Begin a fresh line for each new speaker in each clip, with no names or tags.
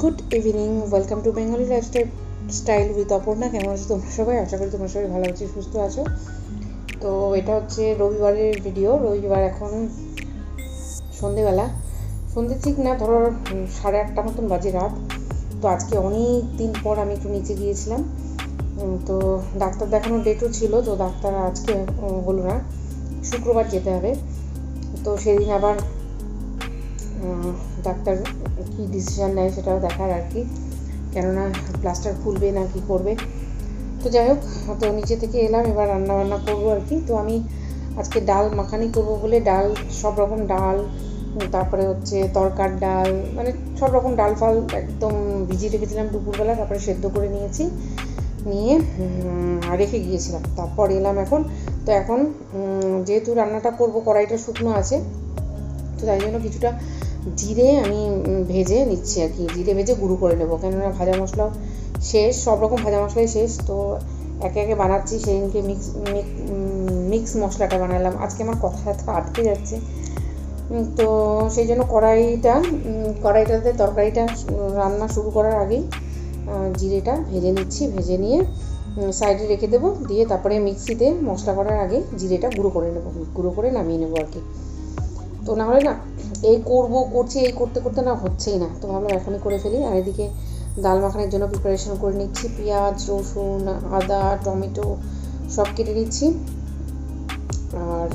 Good evening welcome to Bengali lifestyle style with Aparna কেমন আছো তোমরা সবাই? আশা করি তোমরা সবাই ভালো আছো, সুস্থ আছো। তো এটা হচ্ছে রবিবারের ভিডিও রবিবার এখন সন্ধেবেলা। সন্ধে ঠিক না, ধরো সাড়ে আটটা মতন বাজে রাত। তো আজকে অনেক দিন পর আমি একটু নিচে গিয়েছিলাম। তো ডাক্তার দেখানোর ডেটও ছিল, তো ডাক্তার আজকে হলো না, শুক্রবার যেতে হবে। তো সেদিন আবার ডাক্তার কি ডিসিশন নেয় সেটাও দেখার আর কি। কেননা প্লাস্টার খুলবে না, কি করবে? তো যাই হোক, তো নিচে থেকে এলাম, এবার রান্না বান্না করব আর কি। তো আমি আজকে ডাল মাখানি করব বলে ডাল, সব রকম ডাল, তারপরে হচ্ছে তরকার ডাল মানে সব রকম ডাল ফাল একদম ভিজিয়ে রেখেছিলাম দুপুরবেলা, তারপরে সেদ্ধ করে নিয়েছি, নিয়ে রেখে গিয়েছিলাম। তারপর এলাম এখন। তো এখন যেহেতু রান্নাটা করব, কড়াইটা শুকনো আছে, তো তাই জন্য কিছুটা জিরে আমি ভেজে নিচ্ছি আর কি। জিরে ভেজে গুঁড়ো করে নেব। কেননা ভাজা মশলাও শেষ, সব রকম ভাজা মশলাই শেষ। তো একে একে বানাচ্ছি, সেদিনকে মিক্স মিক্স মশলাটা বানালাম। আজকে আমার কথা আটকে যাচ্ছে। তো সেই জন্য কড়াইটা কড়াইটাতে তরকারিটা রান্না শুরু করার আগেই জিরেটা ভেজে নিচ্ছি। ভেজে নিয়ে সাইডে রেখে দেবো। দিয়ে তারপরে মিক্সিতে মশলা করার আগে জিরেটা গুঁড়ো করে নেব। গুঁড়ো করে নামিয়ে নেব আর কি। তো না হলে না এই করব, করছি, এই করতে করতে না হচ্ছেই না। তো ভাবলাম এখনই করে ফেলি। আর এদিকে ডাল মাখানোর জন্য প্রিপারেশন করে নিচ্ছি। পেঁয়াজ, রসুন, আদা, টমেটো সব কেটে নিচ্ছি। আর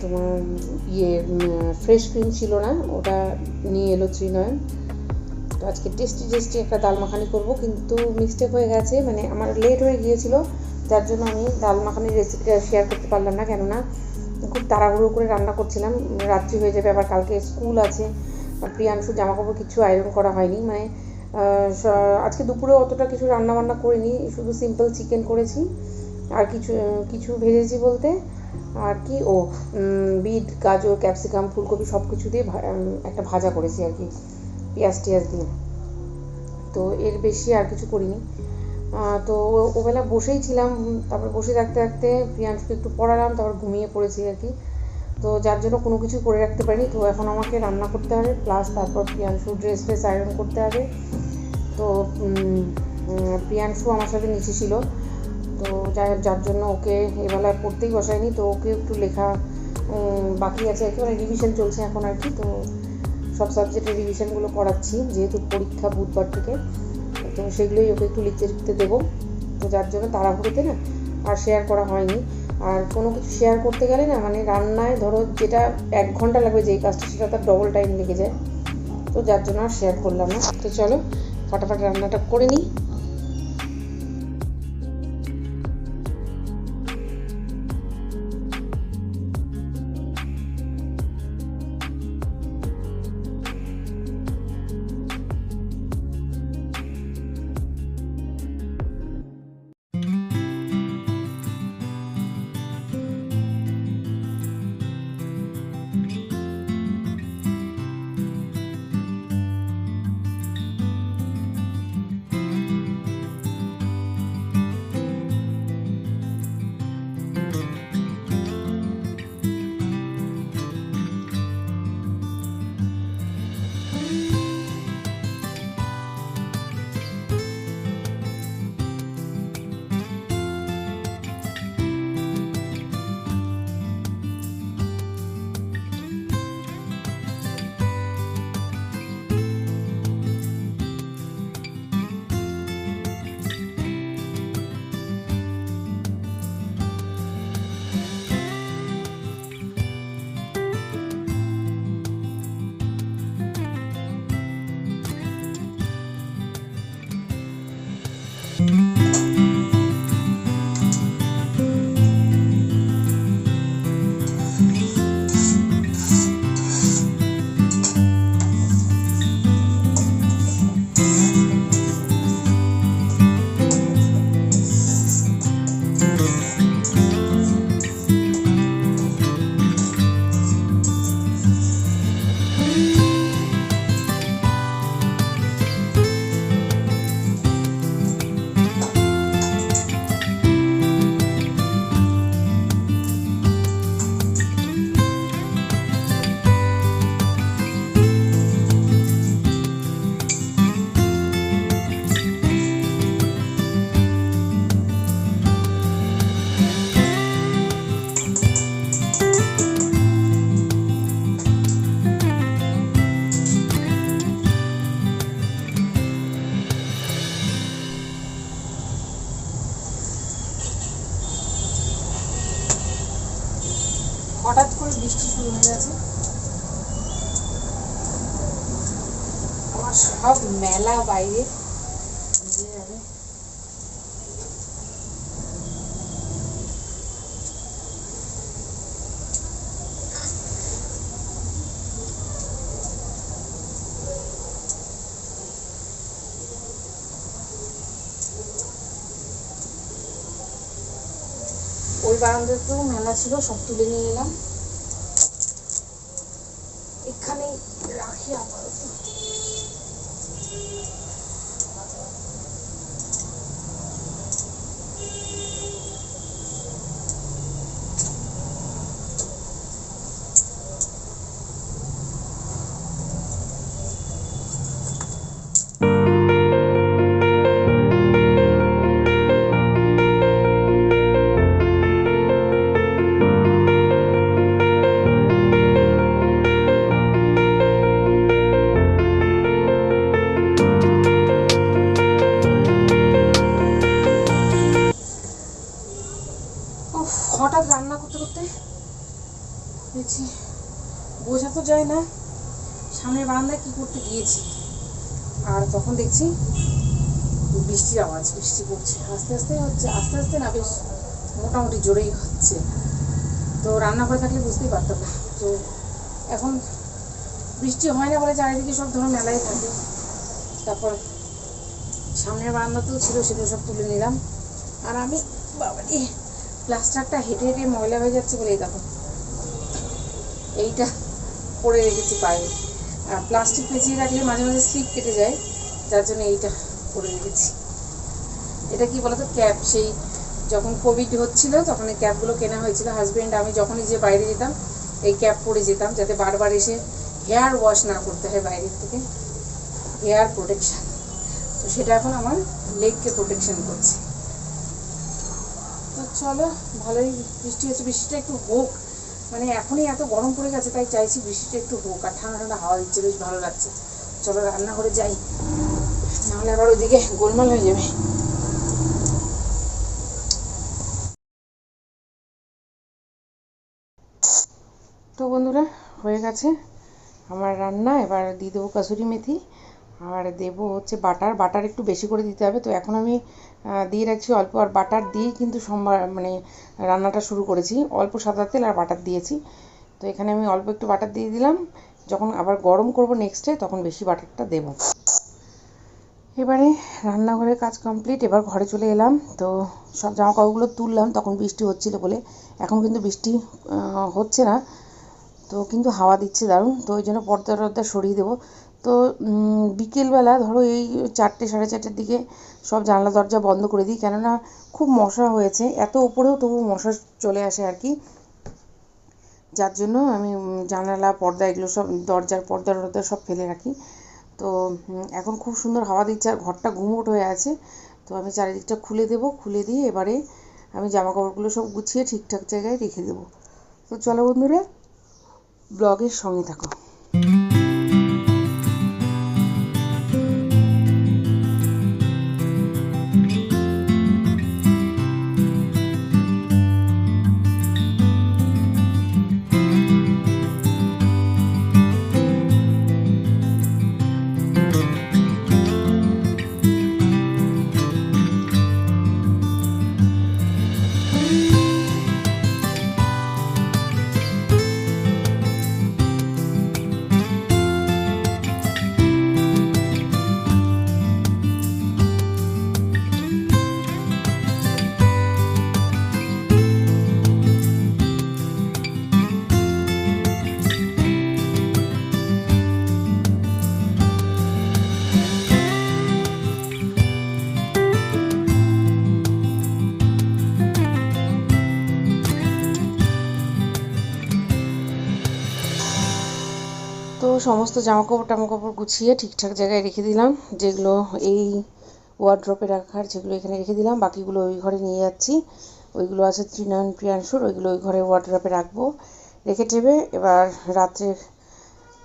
তোমার ইয়ে ফ্রেশ ক্রিম ছিল না, ওটা নিয়ে এলো ত্রিনয়ন। তো আজকে টেস্টি টেস্টি একটা ডাল মাখানি করব। কিন্তু মিস্টেক হয়ে গেছে। মানে আমার লেট হয়ে গিয়েছিল। যার জন্য আমি ডাল মাখানির রেসিপিটা শেয়ার করতে পারলাম না। কেননা খুব তাড়াহুড়ো করে রান্না করছিলাম। রাত্রি হয়ে যাবে, আবার কালকে স্কুল আছে। প্রিয়াংশু জামা কাপড় কিছু আয়রন করা হয়নি। মানে আজকে দুপুরে অতটা কিছু রান্না বান্না করিনি, শুধু সিম্পল চিকেন করেছি। আর কিছু কিছু ভেজেছি বলতে। আর কি, ও বিট, গাজর ক্যাপসিকাম ফুলকপি সব কিছু দিয়ে একটা ভাজা করেছি আর কি, পেঁয়াজ টিয়াজ দিয়ে। তো এর বেশি আর কিছু করিনি। তো ওবেলা বসেই ছিলাম, তারপর বসে থাকতে থাকতে প্রিয়াংশুকে একটু পড়ালাম, তারপর ঘুমিয়ে পড়েছি আর কি। তো যার জন্য কোনো কিছু করে রাখতে পারিনি, তো এখন আমাকে রান্না করতে হবে প্লাস তারপর প্রিয়াংশু ড্রেস ফ্রেস আয়রন করতে হবে। তো প্রিয়াংশু আমার সাথে নিচে ছিল, তো যাই যার জন্য ওকে এবেলায় পড়তেই বসায়নি, তো ওকে একটু লেখা বাকি আছে আর কি মানে রিভিশন চলছে এখন আর কি, তো সব সাবজেক্টের রিভিশনগুলো করাচ্ছি, যেহেতু পরীক্ষা বুধবার থেকে। তো সেগুলোই ওকে একটু লিখতে লিখতে দেবো। তো যার জন্য তাড়াহুড়োতে না আর শেয়ার করা হয়নি। আর কোনো কিছু শেয়ার করতে গেলে না মানে রান্নায় ধরো যেটা এক ঘণ্টা লাগবে যেই কাজটা, সেটা তার ডবল টাইম লেগে যায়। তো যার জন্য আর শেয়ার করলাম না। তো চলো, ফটাফট রান্নাটা করে নিই। Bye. বৃষ্টি শুরু হয়ে গেছে। আমার সব মেলা বাইরে ভিজে যাবে ওই বারান্দাতেও মেলা ছিল সব তুলে নিয়ে এলাম। যায় না। সামনের বারান্দায় কি করতে গিয়েছি? আর তখন দেখছি বৃষ্টির আওয়াজ বৃষ্টি পড়ছে। আস্তে আস্তে হচ্ছে আস্তে আস্তে না বেশ মোটামুটি জোরেই হচ্ছে। তো রান্নাঘরে থাকলে বুঝতেই পারতাম না। তো এখন বৃষ্টি হয় না বলে চারিদিকে সব ধরো মেলাই থাকে। তারপর সামনের বারান্দাতেও ছিল সেগুলো সব তুলে নিলাম। আর আমি বাবারে প্লাস্টারটা হেঁটে হেঁটে ময়লা হয়ে যাচ্ছে বলে দেখো। এইটা পরে রেখেছি পায়ে। প্লাস্টিক পেঁচিয়ে রাখলে মাঝে মাঝে স্লিপ কেটে যায়, যার জন্য এইটা পরে রেখেছি। এটা কি বলতো ক্যাপ সেই যখন কোভিড হচ্ছিল, তখন এই ক্যাপগুলো কেনা হয়েছিল। হাজবেন্ড আমি যখনই যে বাইরে যেতাম, এই ক্যাপ পরে যেতাম, যাতে বারবার এসে হেয়ার ওয়াশ না করতে হয় বাইরের থেকে। হেয়ার প্রোটেকশান তো সেটা এখন আমার লেগকে প্রোটেকশন করছে। তো চলো, ভালোই বৃষ্টি হচ্ছে। বৃষ্টিটা একটু হোক। মানে এখনই এত গরম পড়ে গেছে, তাই চাইছি বৃষ্টিটা একটু হোক। আর ঠান্ডা ঠান্ডা হাওয়া দিচ্ছে, বেশ ভালো লাগছে। চলো রান্নাঘরে যাই। নাহলে আবার ওইদিকে গোলমাল হয়ে যাবে। তো বন্ধুরা, হয়ে গেছে আমার রান্না। এবার দিয়ে দেবো কাসুরি মেথি। আর দেবো হচ্ছে বাটার। বাটার একটু বেশি করে দিতে হবে। তো এখন আমি দিয়ে রাখছি অল্প আর বাটার দিয়েই কিন্তু সোমবার মানে রান্নাটা শুরু করেছি। অল্প সাদা তেল আর বাটার দিয়েছি। তো এখানে আমি অল্প একটু বাটার দিয়ে দিলাম। যখন আবার গরম করব নেক্সটে তখন বেশি বাটারটা দেবো। এবারে রান্নাঘরের কাজ কমপ্লিট এবার ঘরে চলে এলাম। তো সব জামা কাপড়গুলো তুললাম, তখন বৃষ্টি হচ্ছিল বলে। এখন কিন্তু বৃষ্টি হচ্ছে না। তো কিন্তু হাওয়া দিচ্ছে দারুণ। তো ওই জন্য পর্দা টর্দা সরিয়ে দেবো। তো বিকেলবেলা ধরো এই চারটে, সাড়ে চারটের দিকে সব জানলা, দরজা বন্ধ করে দিই। কেননা খুব মশা হয়েছে। এত উপরেও তবু মশা চলে আসে আর কি। যার জন্য আমি জানালা, পর্দা এগুলো সব, দরজার পর্দা টর্দা সব ফেলে রাখি। তো এখন খুব সুন্দর হাওয়া দিচ্ছে আর ঘরটা গুমোট হয়ে আছে। তো আমি চারিদিকটা খুলে দেবো, খুলে দিয়ে এবারে আমি জামা কাপড়গুলো সব গুছিয়ে ঠিকঠাক জায়গায় রেখে দেবো। তো চলো বন্ধুরা, ব্লগের সঙ্গে থাকো। সমস্ত জামা কাপড় টামা কাপড় গুছিয়ে ঠিকঠাক জায়গায় রেখে দিলাম, যেগুলো এই ওয়ার্ড্রপে রাখার যেগুলো এখানে রেখে দিলাম, বাকিগুলো ওই ঘরে নিয়ে যাচ্ছি। ওইগুলো আছে ত্রিনয়ন, প্রিয়াংশুর, ওইগুলো ওই ঘরে ওয়ার্ড্রপে রাখব। রেখে টেবে এবার রাত্রে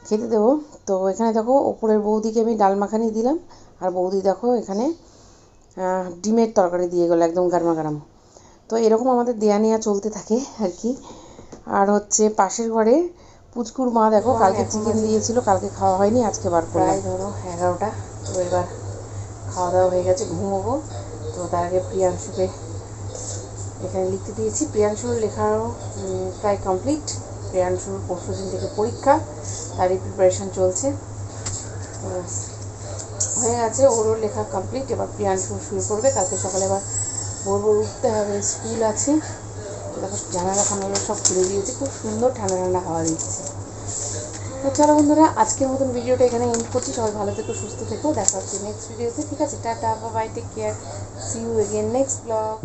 খেতে দেবো। তো এখানে দেখো, ওপরের বৌদিকে আমি ডাল মাখানি দিলাম, আর বৌদি দেখো এখানে ডিমের তরকারি দিয়ে গেলো একদম গারমা গারাম। তো এরকম আমাদের দেয়া নেওয়া চলতে থাকে আর কি। আর হচ্ছে পাশের ঘরে পুচকুর মা দেখো কালকে চিকেন দিয়েছিল কালকে খাওয়া হয়নি আজকে বার প্রায় ধরো এগারোটা তো এবার খাওয়া দাওয়া হয়ে গেছে ঘুমোবো। তো তার আগে প্রিয়াংশুকে এখানে লিখতে দিয়েছি। প্রিয়াংশুর লেখাও প্রায় কমপ্লিট প্রিয়াংশুর পরশু দিন থেকে পরীক্ষা তারই প্রিপারেশন চলছে। তো হয়ে গেছে ওরও লেখা কমপ্লিট এবার প্রিয়াংশু শুরু করবে কালকে সকালে আবার ভোর ভোর উঠতে হবে স্কুল আছে। দেখো জানালা ফানালা সব খুলে দিয়েছি, খুব সুন্দর ঠান্ডা ঠান্ডা হাওয়া দিচ্ছে। তো চলো বন্ধুরা, আজকের মতন ভিডিওটা এখানে এন্ড করছি। সবাই ভালো থেকো, সুস্থ থেকো। দেখা হচ্ছে নেক্সট ভিডিওতে ঠিক আছে, tata bye take care see you again next blog